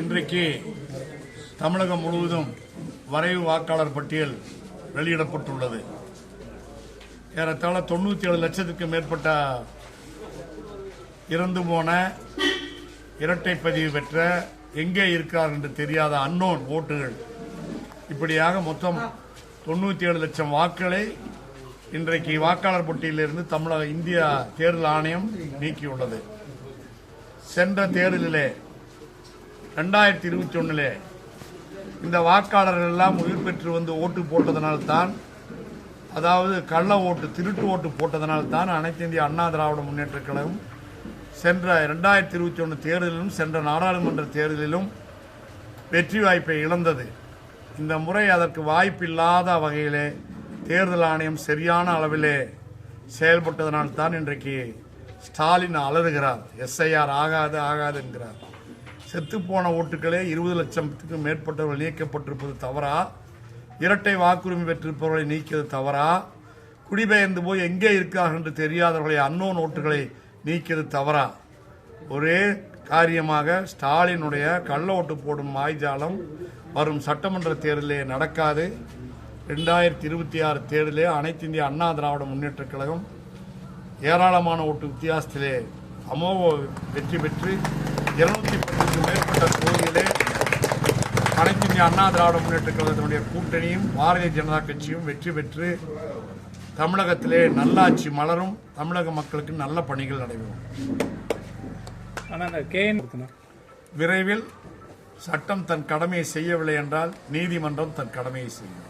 இன்றைக்கு தமிழகம் முழுவதும் வரைவு வாக்காளர் பட்டியல் வெளியிடப்பட்டுள்ளது. ஏறத்தாழ தொண்ணூற்றி ஏழு லட்சத்துக்கு மேற்பட்ட இறந்து போன இரட்டை பதிவு பெற்ற எங்கே இருக்கிறார் என்று தெரியாத அன்னோன் ஓட்டுகள். இப்படியாக மொத்தம் தொண்ணூற்றி ஏழு லட்சம் வாக்குகளை இன்றைக்கு வாக்காளர் பட்டியலிருந்து தமிழக இந்திய தேர்தல் ஆணையம் நீக்கியுள்ளது. சென்ற தேர்தலிலே ரெண்டாயிரத்தி இருபத்தி ஒன்றிலே இந்த வாக்காளர்கள் எல்லாம் உயிர் பெற்று வந்து ஓட்டு போட்டதனால்தான் அதாவது கள்ள ஓட்டு திருட்டு ஓட்டு போட்டதனால்தான் அனைத்து இந்திய அண்ணா திராவிட முன்னேற்ற கழகம் சென்ற ரெண்டாயிரத்தி இருபத்தி ஒன்று தேர்தலிலும் சென்ற நாடாளுமன்ற தேர்தலிலும் வெற்றி வாய்ப்பை இழந்தது. இந்த முறை அதற்கு வாய்ப்பில்லாத வகையிலே தேர்தல் ஆணையம் சரியான அளவிலே செயல்பட்டதனால் தான் இன்றைக்கு ஸ்டாலின் அலறுகிறார். எஸ்ஐஆர் ஆகாது ஆகாது என்கிறார். செத்துப்போன ஓட்டுகளே இருபது லட்சத்துக்கும் மேற்பட்டவர்கள் நீக்கப்பட்டிருப்பது தவறா? இரட்டை வாக்குரிமை பெற்றிருப்பவர்களை நீக்கியது தவறா? குடிபெயர்ந்து போய் எங்கே இருக்கிறார்கள் என்று தெரியாதவர்களை அன்னோன் ஓட்டுகளை நீக்கியது தவறா? ஒரே காரியமாக ஸ்டாலினுடைய கள்ள ஓட்டு போடும் மாய்ஜாலம் வரும் சட்டமன்ற தேர்தலே நடக்காது. ரெண்டாயிரத்தி இருபத்தி ஆறு தேர்தலே அனைத்து இந்திய அண்ணா திராவிட முன்னேற்றக் கழகம் ஏராளமான ஓட்டு வித்தியாசத்திலே அமோக வெற்றி பெற்று இருநூத்தி பத்துக்கும் மேற்பட்ட தொகுதியிலே அனைத்து இந்திய அண்ணா திராவிட முன்னேற்ற கழகத்தினுடைய கூட்டணியும் பாரதிய ஜனதா கட்சியும் வெற்றி பெற்று தமிழகத்திலே நல்லாட்சி மலரும் தமிழக மக்களுக்கு நல்ல பணிகள் நடைபெறும். விரைவில் சட்டம் தன் கடமையை செய்யவில்லை என்றால் நீதிமன்றம் தன் கடமையை செய்யும்.